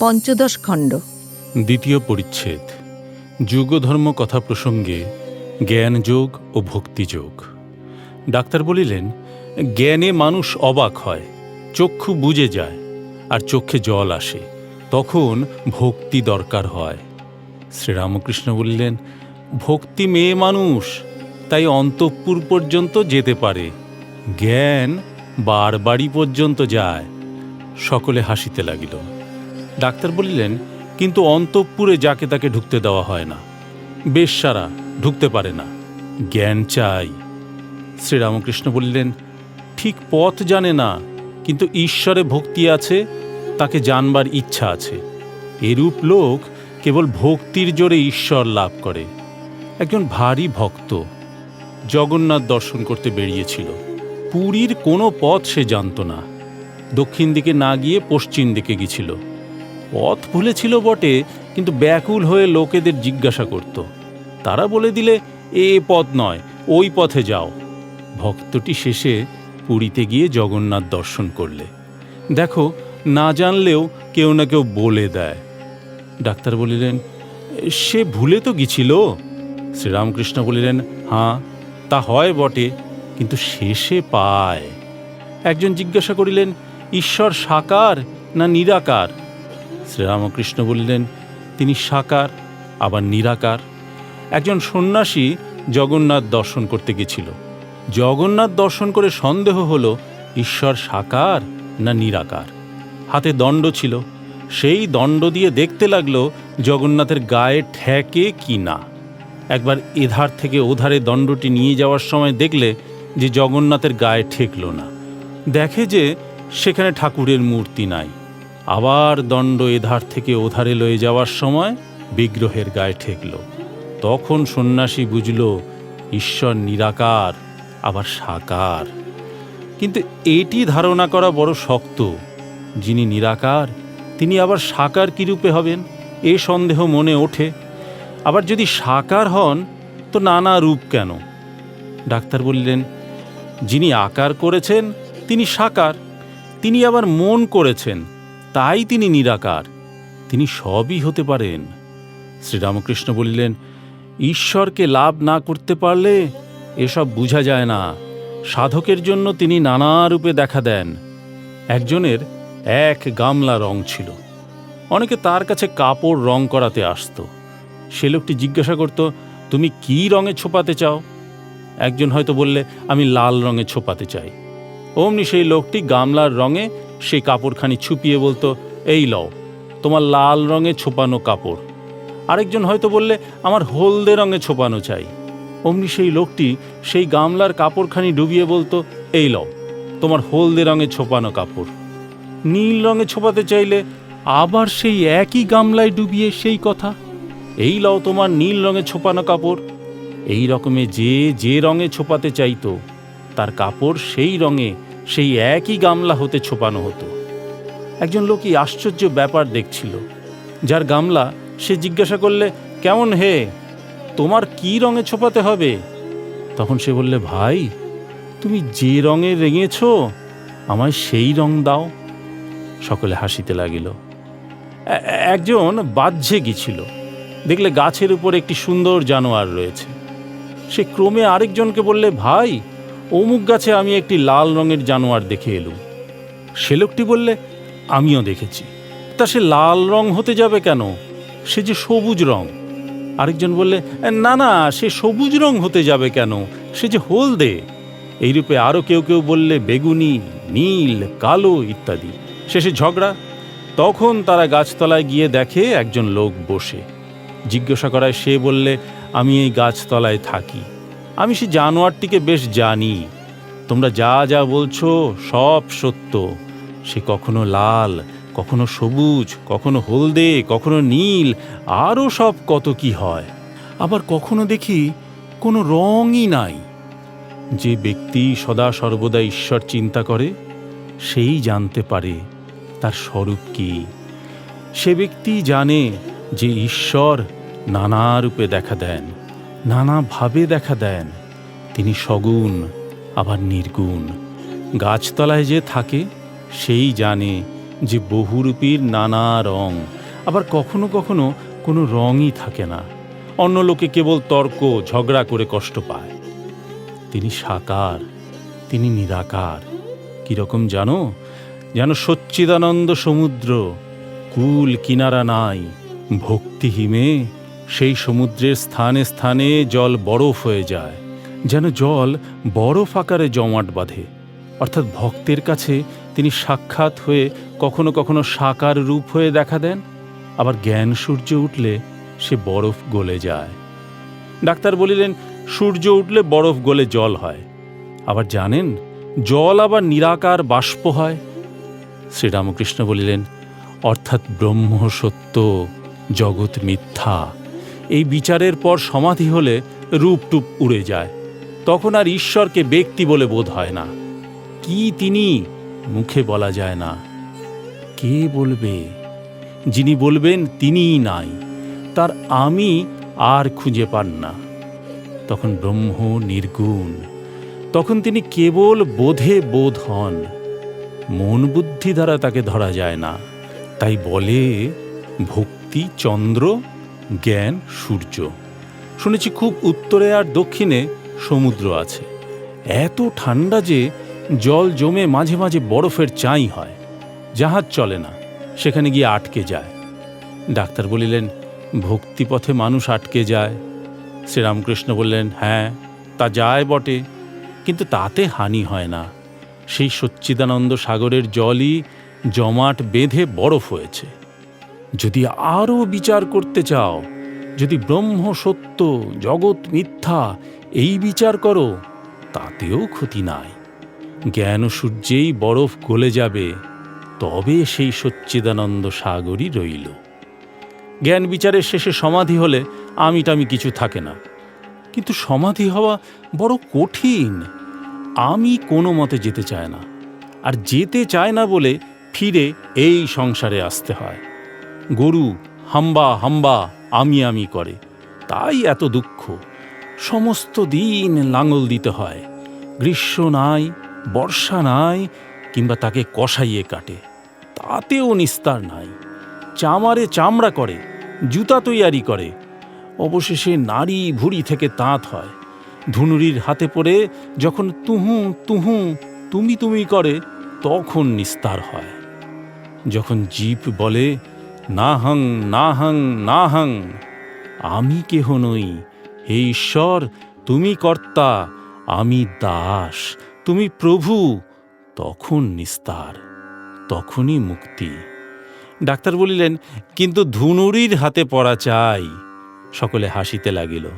পঞ্চদশ খণ্ড। দ্বিতীয় পরিচ্ছেদ। যুগধর্ম কথা প্রসঙ্গে জ্ঞানযোগ ও ভক্তিযোগ। ডাক্তার বলিলেন, জ্ঞানে মানুষ অবাক হয়, চক্ষু বুজে যায়, আর চোখে জল আসে, তখন ভক্তি দরকার হয়। শ্রীরামকৃষ্ণ বললেন, ভক্তি মেয়ে মানুষ, তাই অন্তঃপুর পর্যন্ত যেতে পারে, জ্ঞান বারবাড়ি পর্যন্ত যায়। সকলে হাসিতে লাগিল। ডাক্তার বলিলেন, কিন্তু অন্তঃপুরে যাকে তাকে ঢুকতে দেওয়া হয় না। বেশ সারা ঢুকতে পারে না। জ্ঞান চাই। শ্রীরামকৃষ্ণ বললেন, ঠিক পথ জানে না, কিন্তু ঈশ্বরে ভক্তি আছে, তাকে জানবার ইচ্ছা আছে। এরূপ লোক কেবল ভক্তির জোরে ঈশ্বর লাভ করে। একজন ভারী ভক্ত জগন্নাথ দর্শন করতে বেরিয়েছিল। পুরীর কোনো পথ সে জানত না। দক্ষিণ দিকে না গিয়ে পশ্চিম দিকে গেছিল। পথ ভুলেছিল বটে, কিন্তু ব্যাকুল হয়ে লোকেদের জিজ্ঞাসা করত। তারা বলে দিলে, এ পথ নয়, ওই পথে যাও। ভক্তটি শেষে পুরীতে গিয়ে জগন্নাথ দর্শন করলে। দেখো, না জানলেও কেউ না কেউ বলে দেয়। ডাক্তার বলিলেন, সে ভুলে তো গিয়েছিল শ্রীরামকৃষ্ণ বলিলেন হাঁ তা হয় বটে, কিন্তু শেষে পায়। একজন জিজ্ঞাসা করিলেন, ঈশ্বর সাকার না নিরাকার? শ্রীরামকৃষ্ণ বললেন, তিনি সাকার, আবার নিরাকার। একজন সন্ন্যাসী জগন্নাথ দর্শন করতে গেছিল। জগন্নাথ দর্শন করে সন্দেহ হল, ঈশ্বর সাকার না নিরাকার? হাতে দণ্ড ছিল। সেই দণ্ড দিয়ে দেখতে লাগল, জগন্নাথের গায়ে ঠেকে কি না। একবার এধার থেকে ওধারে দণ্ডটি নিয়ে যাওয়ার সময় দেখলে যে জগন্নাথের গায়ে ঠেকল না। দেখে যে সেখানে ঠাকুরের মূর্তি নাই। আবার দণ্ড এধার থেকে ওধারে লয়ে যাওয়ার সময় বিগ্রহের গায়ে ঠেকল। তখন সন্ন্যাসী বুঝল, ঈশ্বর নিরাকার, আবার সাকার। কিন্তু এটি ধারণা করা বড় শক্ত। যিনি নিরাকার, তিনি আবার সাকার কীরূপে হবেন? এ সন্দেহ মনে ওঠে। আবার যদি সাকার হন, তো নানা রূপ কেন? ডাক্তার বললেন, যিনি আকার করেছেন, তিনি সাকার। তিনি আবার মন করেছেন। তাই তিনি নিরাকার। তিনি সবই হতে পারেন। শ্রীরামকৃষ্ণ বলিলেন, ঈশ্বরকে লাভ না করতে পারলে এসব বোঝা যায় না। সাধকের জন্য তিনি নানা রূপে দেখা দেন। একজনের এক গামলা রং ছিল। অনেকে তার কাছে কাপড় রং করাতে আসতো। সে লোকটি জিজ্ঞাসা করত, তুমি কি রঙে ছোপাতে চাও? একজন হয়তো বললে, আমি লাল রঙে ছোপাতে চাই। অমনি সেই লোকটি গামলার রঙে সেই কাপড়খানি ছুপিয়ে বলতো, এই লও, তোমার লাল রঙে ছোপানো কাপড়। আরেকজন হয়তো বললে, আমার হলদে রঙে ছোপানো চাই। অমনি সেই লোকটি সেই গামলার কাপড়খানি ডুবিয়ে বলতো, এই লও, তোমার হলদে রঙে ছোপানো কাপড়। নীল রঙে ছোপাতে চাইলে আবার সেই একই গামলায় ডুবিয়ে সেই কথা, এই লও, তোমার নীল রঙে ছোপানো কাপড়। এই রকমে যে যে রঙে ছোপাতে চাইতো, তার কাপড় সেই রঙে সেই একই গামলা হতে ছোপানো হতো। একজন লোকই আশ্চর্য ব্যাপার দেখছিল। যার গামলা সে জিজ্ঞাসা করলে, কেমন হে? তোমার কি রঙে ছোপাতে হবে? তখন সে বললে, ভাই, তুমি যে রঙে রেঙেছ, আমায় সেই রং দাও। সকলে হাসিতে লাগিল। একজন বাহ্যে গিয়েছিল। দেখলে গাছের উপর একটি সুন্দর জানোয়ার রয়েছে। সে ক্রমে আরেকজনকে বললে, ভাই অমুক গাছে আমি একটি লাল রঙের জানোয়ার দেখে এলুম। সে লোকটি বললে, আমিও দেখেছি। তা সে লাল রং হতে যাবে কেন? সে যে সবুজ রং। আরেকজন বললে, না না, সে সবুজ রং হতে যাবে কেন? সে যে হলদে। এইরূপে আরও কেউ কেউ বললে, বেগুনি, নীল, কালো ইত্যাদি। শেষে ঝগড়া। তখন তারা গাছতলায় গিয়ে দেখে একজন লোক বসে। জিজ্ঞাসা করায় সে বললে, আমি এই গাছতলায় থাকি। আমি সে জানোয়ারটিকে বেশ জানি। তোমরা যা যা বলছো সব সত্য। সে কখনো লাল, কখনো সবুজ, কখনো হলদে, কখনো নীল, আরও সব কত কি হয়। আবার কখনো দেখি কোনো রঙই নাই। যে ব্যক্তি সদা সর্বদা ঈশ্বর চিন্তা করে, সেই জানতে পারে তার স্বরূপ কি। সে ব্যক্তি জানে যে ঈশ্বর নানা রূপে দেখা দেন। নানাভাবে দেখা দেন। তিনি সগুণ, আবার নির্গুণ। গাছতলায় যে থাকে, সেই জানে যে বহুরূপীর নানা রং। আবার কখনো কখনো কোনো রঙই থাকে না। অন্য লোকে কেবল তর্ক, ঝগড়া করে কষ্ট পায়। তিনি সাকার, তিনি নিরাকার। কীরকম জানো? যেন সচ্চিদানন্দ সমুদ্র, কুল কিনারা নাই ভক্তিহীমে সেই সমুদ্রের স্থানে স্থানে জল বরফ হয়ে যায়, যেন জল বরফ আকারে জমাট বাঁধে। অর্থাৎ ভক্তের কাছে তিনি সাক্ষাৎ হয়ে কখনো কখনো সাকার রূপ হয়ে দেখা দেন। আবার জ্ঞান সূর্য উঠলে সে বরফ গলে যায়। ডাক্তার বলিলেন, সূর্য উঠলে বরফ গলে জল হয়। আবার জানেন, জল আবার নিরাকার বাষ্প হয়। শ্রীরামকৃষ্ণ বলিলেন, অর্থাৎ ব্রহ্ম সত্য, জগৎ মিথ্যা। এই বিচারের পর সমাধি হলে রূপটুপ উড়ে যায়। তখন আর ঈশ্বরকে ব্যক্তি বলে বোধ হয় না। কি তিনি? মুখে বলা যায় না। কে বলবে? যিনি বলবেন তিনিই নাই। তার আমি আর খুঁজে পান না। তখন ব্রহ্ম নির্গুণ। তখন তিনি কেবল বোধে বোধ হন। মন বুদ্ধি দ্বারা তাকে ধরা যায় না। তাই বলে, ভক্তি চন্দ্র জ্ঞান, সূর্য। শুনেছি খুব উত্তরে আর দক্ষিণে সমুদ্র আছে। এত ঠান্ডা যে জল জমে মাঝে মাঝে বরফের চাই হয়। জাহাজ চলে না, সেখানে গিয়ে আটকে যায়। ডাক্তার বলিলেন, ভক্তিপথে মানুষ আটকে যায়। শ্রীরামকৃষ্ণ বললেন হ্যাঁ তা যায় বটে, কিন্তু তাতে হানি হয় না। সেই সচ্চিদানন্দ সাগরের জলই জমাট বেঁধে বরফ হয়েছে। যদি আরও বিচার করতে চাও, যদি ব্রহ্ম সত্য, জগৎ মিথ্যা এই বিচার করো, তাতেও ক্ষতি নাই। জ্ঞান সূর্যেই বরফ গলে যাবে, তবে সেই সচ্চিদানন্দ সাগরই রইল। জ্ঞান বিচারের শেষে সমাধি হলে আমি টামি কিছু থাকে না। কিন্তু সমাধি হওয়া বড় কঠিন। আমি কোনো মতে যেতে চায় না। আর যেতে চায় না বলে ফিরে এই সংসারে আসতে হয়। গরু, হাম্বা হাম্বা, আমি আমি করে। তাই এত দুঃখ। সমস্ত দিন লাঙল দিতে হয়। গ্রীষ্ম নাই, বর্ষা নাই, কিংবা তাকে কষাইয়ে কাটে। তাতেও নিস্তার নাই। চামারে চামড়া করে, জুতা তৈয়ারি করে। অবশেষে নারী ভুঁড়ি থেকে তাঁত হয়। ধুনুরির হাতে পড়ে যখন তুহু তুহু, তুমি তুমি করে, তখন নিস্তার হয়। যখন জীব বলে না হং না হং না হং আমি কেহ নই। হে ঈশ্বর, তুমি কর্তা, আমি দাস, তুমি প্রভু, তখন নিস্তার, তখনই মুক্তি। ডাক্তার বলিলেন, কিন্তু ধুনুরির হাতে পড়া চাই। সকলে হাসিতে লাগিল।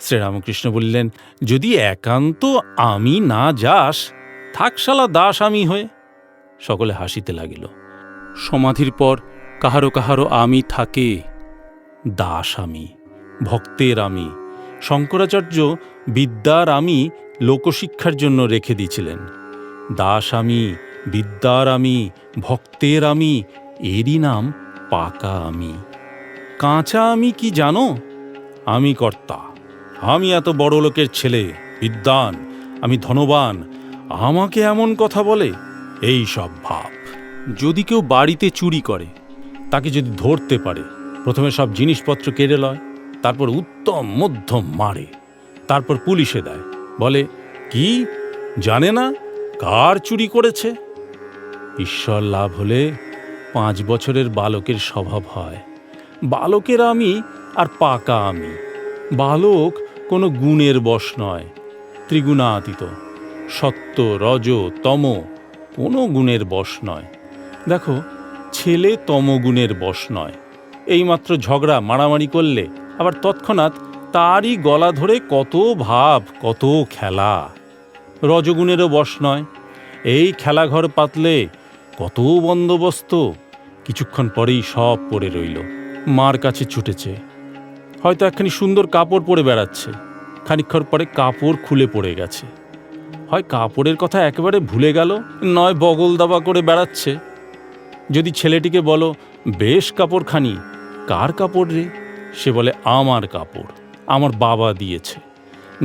শ্রীরামকৃষ্ণ বলিলেন, যদি একান্ত আমি না যাস, থাকশালা দাস আমি হয়ে? সকলে হাসিতে লাগিল। সমাধির পর কাহারো কাহারো আমি থাকে, দাস আমি, ভক্তের আমি। শঙ্করাচার্য বিদ্যার আমি লোকশিক্ষার জন্য রেখে দিয়েছিলেন। দাস আমি, বিদ্যার আমি, ভক্তের আমি, এরই নাম পাকা আমি। কাঁচা আমি কি জানো? আমি কর্তা। আমি এত বড় লোকের ছেলে বিদ্যান আমি ধনবান। আমাকে এমন কথা বলে? এই সব ভাব। যদি কেউ বাড়িতে চুরি করে তাকে যদি ধরতে পারে, প্রথমে সব জিনিসপত্র কেড়ে লয়, তারপর উত্তম মধ্যম মারে, তারপর পুলিশে দেয়। বলে, কি? জানে না? কার চুরি করেছে? ঈশ্বর লাভ হলে পাঁচ বছরের বালকের স্বভাব হয়। বালকের আমি আর পাকা আমি। বালক কোনো গুণের বশ নয়, ত্রিগুণাতীত। সত্য, রজ, তম কোনো গুণের বশ নয়। দেখো ছেলে তমগুণের বশ নয়। এইমাত্র ঝগড়া মারামারি করলে আবার তৎক্ষণাৎ তারই গলা ধরে কত ভাব, কত খেলা। রজগুণেরও বশ নয়। এই খেলাঘর পাতলে কত বন্দোবস্ত। কিছুক্ষণ পরেই সব পড়ে রইল। মার কাছে ছুটেছে। হয়তো একখানি সুন্দর কাপড় পরে বেড়াচ্ছে। খানিক্ষণ পরে কাপড় খুলে পড়ে গেছে। হয় কাপড়ের কথা একেবারে ভুলে গেল, নয় বগল দাবা করে বেড়াচ্ছে। যদি ছেলেটিকে বলো, বেশ কাপড়খানি কার কাপড় রে? সে বলে, আমার কাপড়, আমার বাবা দিয়েছে।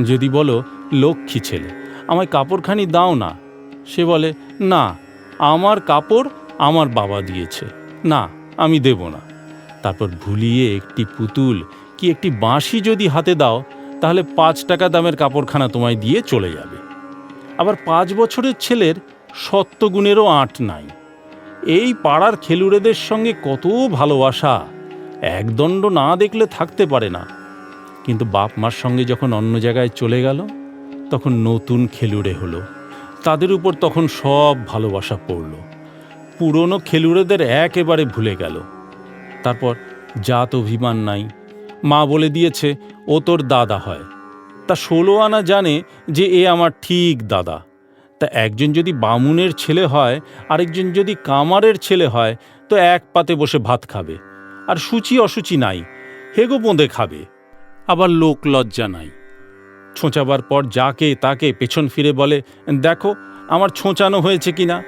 যদি বলো, লক্ষ্মী ছেলে, আমায় কাপড়খানি দাও না, সে বলে, না, আমার কাপড় আমার বাবা দিয়েছে, না, আমি দেব না। তারপর ভুলিয়ে একটি পুতুল কি একটি বাঁশি যদি হাতে দাও, তাহলে পাঁচ টাকা দামের কাপড়খানা তোমায় দিয়ে চলে যাবে। আবার পাঁচ বছরের ছেলের সত্যগুণেরও আঁট নাই। এই পাড়ার খেলুড়েদের সঙ্গে কত ভালোবাসা। একদণ্ড না দেখলে থাকতে পারে না। কিন্তু বাপ মার সঙ্গে যখন অন্য জায়গায় চলে গেল, তখন নতুন খেলুড়ে হলো। তাদের উপর তখন সব ভালোবাসা পড়ল। পুরনো খেলুড়েদের একেবারে ভুলে গেল। তারপর জাত অভিমান নাই। মা বলে দিয়েছে, ও তোর দাদা হয়। তা ষোলো আনা জানে যে এ আমার ঠিক দাদা। তা একজন যদি বামুনের ছেলে হয়, আরেকজন যদি কামারের ছেলে হয়, তো এক পাতে বসে ভাত খাবে, আর সূচি অসুচি নাই হেগো বোঁদে খাবে। আবার লোক লজ্জা নাই। ছোঁচাবার পর যাকে তাকে পেছন ফিরে বলে, দেখো, আমার ছোঁচানো হয়েছে কিনা?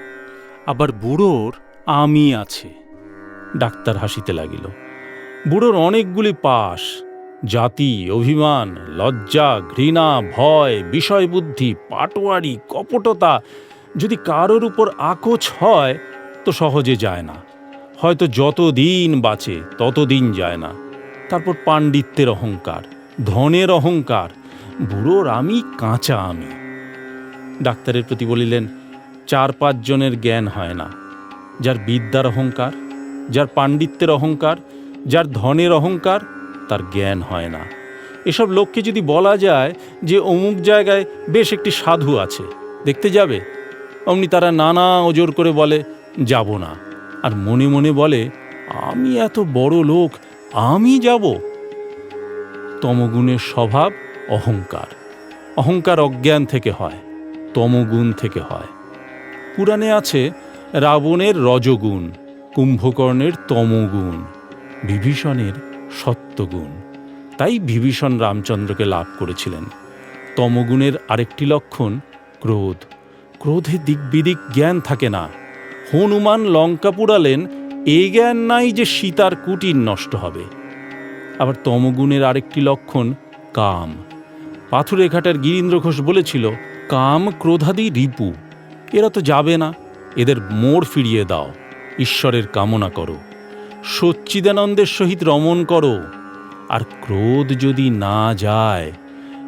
আবার বুড়োর আমি আছে। ডাক্তার হাসিতে লাগিল। বুড়োর অনেকগুলি পাশ জাতি, অভিমান, লজ্জা, ঘৃণা, ভয়, বিষয়বুদ্ধি, পাটোয়ারি, কপটতা যদি কারোর উপর আকোচ হয়, তো সহজে যায় না। হয়তো যত দিন বাঁচে তত দিন যায় না। তারপর পাণ্ডিত্যের অহংকার, ধনের অহংকার, বুড়োর আমি কাঁচা আমি। ডাক্তারের প্রতি বলিলেন, চার পাঁচ জনের জ্ঞান হয় না। যার বিদ্যার অহংকার, যার পাণ্ডিত্যের অহংকার, যার ধনের অহংকার তার জ্ঞান হয় না। এসব লোককে যদি বলা যায় যে অমুক জায়গায় বেশ একটি সাধু আছে, দেখতে যাবে? অমনি তারা নানা ওজোর করে বলে, যাব না। আর মনে মনে বলে, আমি এত বড় লোক, আমি যাব? তমগুণের স্বভাব অহংকার। অহংকার অজ্ঞান থেকে হয়, তমগুণ থেকে হয়। পুরাণে আছে, রাবণের রজগুণ, কুম্ভকর্ণের তমগুণ, বিভীষণের সত্যগুণ। তাই বিভীষণ রামচন্দ্রকে লাভ করেছিলেন। তমগুণের আরেকটি লক্ষণ, ক্রোধ। ক্রোধে দিকবিদিক জ্ঞান থাকে না। হনুমান লঙ্কা পুড়ালেন এই জ্ঞান নাই যে সীতার কুটির নষ্ট হবে। আবার তমগুণের আরেকটি লক্ষণ, কাম। পাথুরেঘাটার গিরীন্দ্র ঘোষ বলেছিল, কাম ক্রোধাদি রিপু। এরা তো যাবে না। এদের মোড় ফিরিয়ে দাও। ঈশ্বরের কামনা করো। সচ্চিদানন্দের সহিত রমণ করো। আর ক্রোধ যদি না যায়,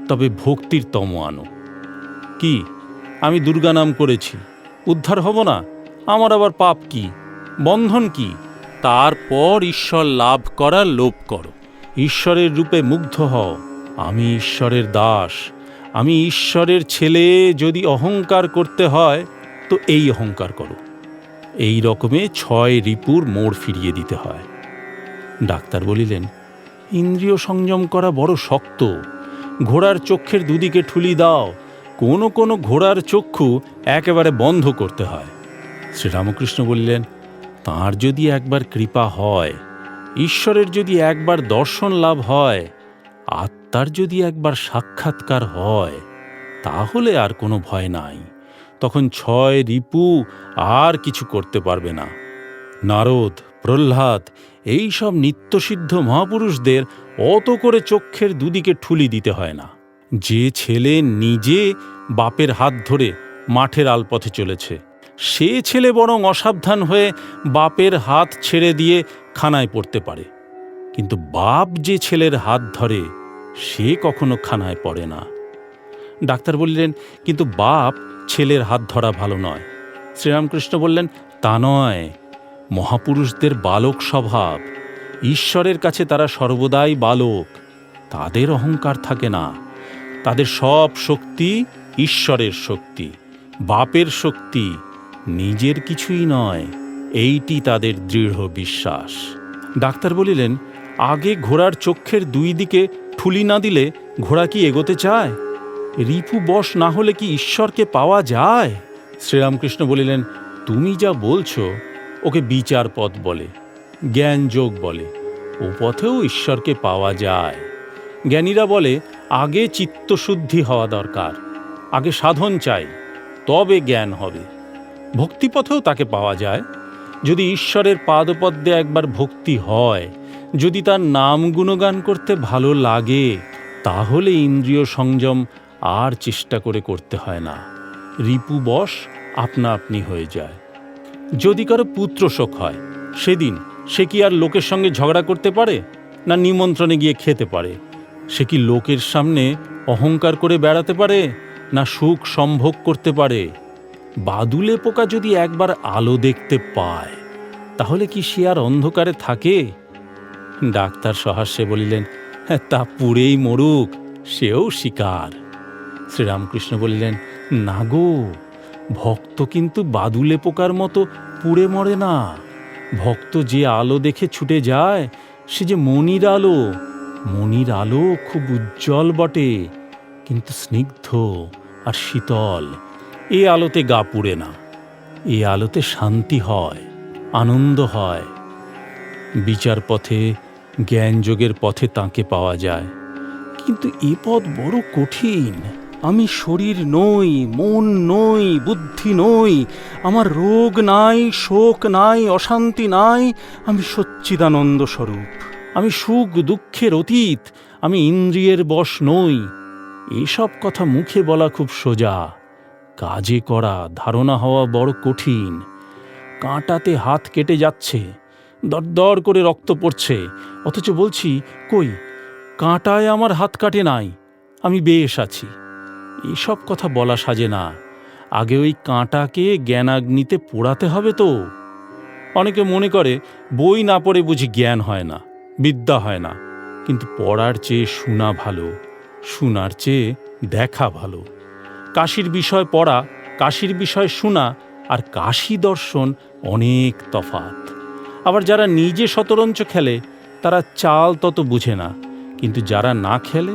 তবে ভক্তির তম আনো। কি? আমি দুর্গা নাম করেছি। উদ্ধার হব না? আমার আবার পাপ কি? বন্ধন কি? তারপর ঈশ্বর লাভ করা লোভ করো। ঈশ্বরের রূপে মুগ্ধ হও। আমি ঈশ্বরের দাস। আমি ঈশ্বরের ছেলে। যদি অহংকার করতে হয়, তো এই অহংকার করো। এই রকমে ছয় রিপুর মোড় ফিরিয়ে দিতে হয়। ডাক্তার বলিলেন, ইন্দ্রিয় সংযম করা বড় শক্ত। ঘোড়ার চক্ষের দুদিকে ঠুলি দাও। কোনো কোনো ঘোড়ার চক্ষু একেবারে বন্ধ করতে হয়। শ্রীরামকৃষ্ণ বললেন, তাঁর যদি একবার কৃপা হয়, ঈশ্বরের যদি একবার দর্শন লাভ হয়, আত্মার যদি একবার সাক্ষাৎকার হয়, তাহলে আর কোনো ভয় নাই। তখন ছয় রিপু আর কিছু করতে পারবে না। নারদ, প্রহ্লাদ এই সব নিত্যসিদ্ধ মহাপুরুষদের অত করে চক্ষের দুদিকে ঠুলি দিতে হয় না। যে ছেলে নিজে বাপের হাত ধরে মাঠের আলপথে চলেছে, সে ছেলে বরং অসাবধান হয়ে বাপের হাত ছেড়ে দিয়ে খানায় পড়তে পারে। কিন্তু বাপ যে ছেলের হাত ধরে, সে কখনো খানায় পড়ে না। ডাক্তার বললেন, কিন্তু বাপ ছেলের হাত ধরা ভালো নয়। শ্রীরামকৃষ্ণ বললেন, তা নয়। মহাপুরুষদের বালক স্বভাব। ঈশ্বরের কাছে তারা সর্বদাই বালক। তাদের অহংকার থাকে না। তাদের সব শক্তি ঈশ্বরের শক্তি। বাপের শক্তি নিজের কিছুই নয়। এইটি তাদের দৃঢ় বিশ্বাস। ডাক্তার বলিলেন, আগে ঘোড়ার চক্ষের দুই দিকে ঠুলি না দিলে ঘোড়া কি এগোতে চায়? রিপু বশ না হলে কি ঈশ্বরকে পাওয়া যায়? শ্রীরামকৃষ্ণ বলিলেন, তুমি যা বলছো, ওকে বিচার পথ বলে জ্ঞান যোগ বলে, ও পথেও ঈশ্বরকে পাওয়া যায়। জ্ঞানীরা বলে, আগে চিত্তশুদ্ধি হওয়া দরকার, আগে সাধন চাই, তবে জ্ঞান হবে। ভক্তিপথেও তাকে পাওয়া যায়। যদি ঈশ্বরের পাদপদ্মে একবার ভক্তি হয়, যদি তার নাম গুণগান করতে ভালো লাগে, তাহলে ইন্দ্রিয় সংযম আর চেষ্টা করে করতে হয় না। রিপু বশ আপনা আপনি হয়ে যায়। যদি কারও পুত্র শোক হয় সেদিন সে কি আর লোকের সঙ্গে ঝগড়া করতে পারে না নিমন্ত্রণে গিয়ে খেতে পারে? সে কি লোকের সামনে অহংকার করে বেড়াতে পারে না সুখ সম্ভোগ করতে পারে? বাদুলে পোকা যদি একবার আলো দেখতে পায় তাহলে কি সে আর অন্ধকারে থাকে? ডাক্তার সহাস্যে বলিলেন "হ্যাঁ, তা পুড়েই মরুক সেও শিকার। শ্রীরামকৃষ্ণ বলিলেন, না গো, ভক্ত কিন্তু বাদুলে পোকার মতো পুড়ে মরে না। ভক্ত যে আলো দেখে ছুটে যায়, সে যে মনির আলো। মনির আলো খুব উজ্জ্বল বটে, কিন্তু স্নিগ্ধ আর শীতল। এ আলোতে গা পুড়ে না, এ আলোতে শান্তি হয়, আনন্দ হয়। বিচার পথে, জ্ঞানযোগের পথে তাকে পাওয়া যায়। কিন্তু এ পথ বড় কঠিন। আমি শরীর নই, মন নই, বুদ্ধি নই, আমার রোগ নাই, শোক নাই, অশান্তি নাই, আমি সচ্চিদানন্দ স্বরূপ। আমি সুখ দুঃখের অতীত, আমি ইন্দ্রিয়ের বশ নই। এসব কথা মুখে বলা খুব সোজা। কাজে করা, ধারণা হওয়া বড় কঠিন। কাঁটাতে হাত কেটে যাচ্ছে, দরদর করে রক্ত পড়ছে, অথচ বলছি, কই, কাঁটায় আমার হাত কাটে নাই, আমি বেশ আছি। এসব কথা বলা সাজে না। আগে ওই কাঁটাকে জ্ঞানাগ্নিতে পোড়াতে হবে তো। অনেকে মনে করে, বই না পড়ে বুঝি জ্ঞান হয় না, বিদ্যা হয় না। কিন্তু পড়ার চেয়ে শোনা ভালো, শোনার চেয়ে দেখা ভালো। কাশির বিষয় পড়া, কাশির বিষয় শোনা আর কাশি দর্শন অনেক তফাত আবার যারা নিজে শতরঞ্চ খেলে, তারা চাল তত বুঝে না। কিন্তু যারা না খেলে,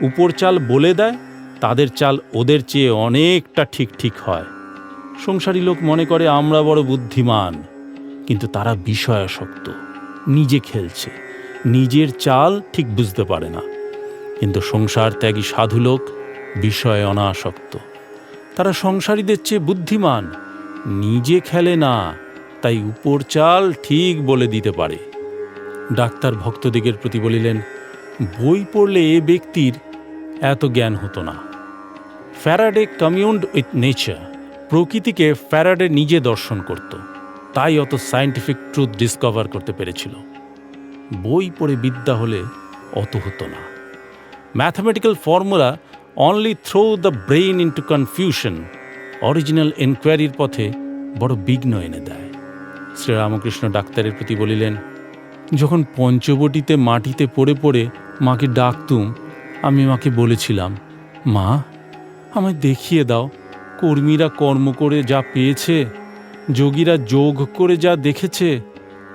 উপর চাল বলে দেয় তাদের চাল ওদের চেয়ে অনেকটা ঠিক ঠিক হয়। সংসারী লোক মনে করে, আমরা বড় বুদ্ধিমান। কিন্তু তারা বিষয়াসক্ত। নিজে খেলছে। নিজের চাল ঠিক বুঝতে পারে না। কিন্তু সংসার ত্যাগী সাধু লোক বিষয়ে অনাসক্ত। তারা সংসারীদের চেয়ে বুদ্ধিমান। নিজে খেলে না, তাই উপর চাল ঠিক বলে দিতে পারে। ডাক্তার ভক্তদিগের প্রতি বলিলেন, বই পড়লে এ ব্যক্তির এত জ্ঞান হতো না। ফ্যারাডে কমিউন্ড উইথ নেচার প্রকৃতিকে ফ্যারাডে নিজে দর্শন করত। তাই অত সায়েন্টিফিক ট্রুথ ডিসকভার করতে পেরেছিল। বই পড়ে বিদ্যা হলে অত হতো না। Mathematical formula only throw the brain into confusion original এনকোয়ারির পথে বড় বিঘ্ন এনে দেয়। শ্রীরামকৃষ্ণ ডাক্তারের প্রতি বলিলেন, যখন পঞ্চবটিতে মাটিতে পড়ে পড়ে মাকে ডাকতুম আমি মাকে বলেছিলাম, মা, আমায় দেখিয়ে দাও। কর্মীরা কর্ম করে যা পেয়েছে, যোগীরা যোগ করে যা দেখেছে,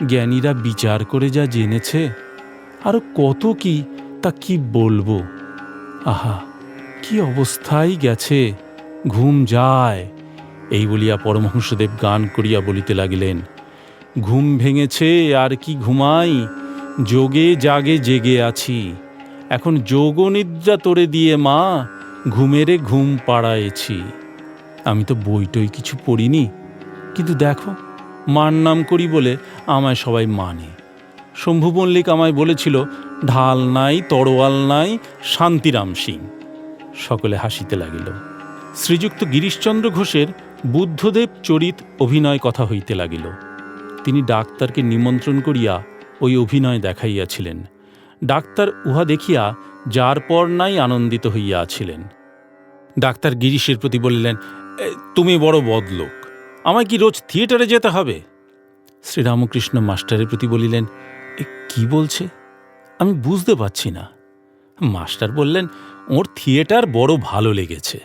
জ্ঞানীরা বিচার করে যা জেনেছে। আরও কত কি, তা কি বলব? আহা, কি অবস্থায় গেছে? ঘুম যায়। এই বলিয়া পরমহংসদেব গান করিয়া বলিতে লাগিলেন, ঘুম ভেঙেছে, আর কি ঘুমাই? যোগে, জাগে, জেগে আছি। এখন যোগ নিদ্রা তোরে দিয়ে মা, ঘুমেরে ঘুম পাড়ায়েছি। আমি তো বইটই কিছু পড়িনি, কিন্তু দেখো, মার নাম করি বলে আমায় সবাই মানে। শম্ভু মল্লিক আমায় বলেছিল, ঢাল নাই, তরোয়াল নাই, শান্তিরাম সিং। সকলে হাসিতে লাগিল। শ্রীযুক্ত গিরিশচন্দ্র ঘোষের বুদ্ধদেব চরিত অভিনয় কথা হইতে লাগিল। তিনি ডাক্তারকে নিমন্ত্রণ করিয়া ওই অভিনয় দেখাইয়াছিলেন। ডাক্তার উহা দেখিয়া যার পর নাই আনন্দিত হইয়াছিলেন ডাক্তার গিরিশের প্রতি বলিলেন তুমি বড় বদলোক, আমায় কি রোজ থিয়েটারে যেতে হবে? শ্রীরামকৃষ্ণ মাস্টারের প্রতি বলিলেন কি বলছে? আমি বুঝতে পারছি না। মাস্টার বললেন, ওর থিয়েটার বড় ভালো লেগেছে।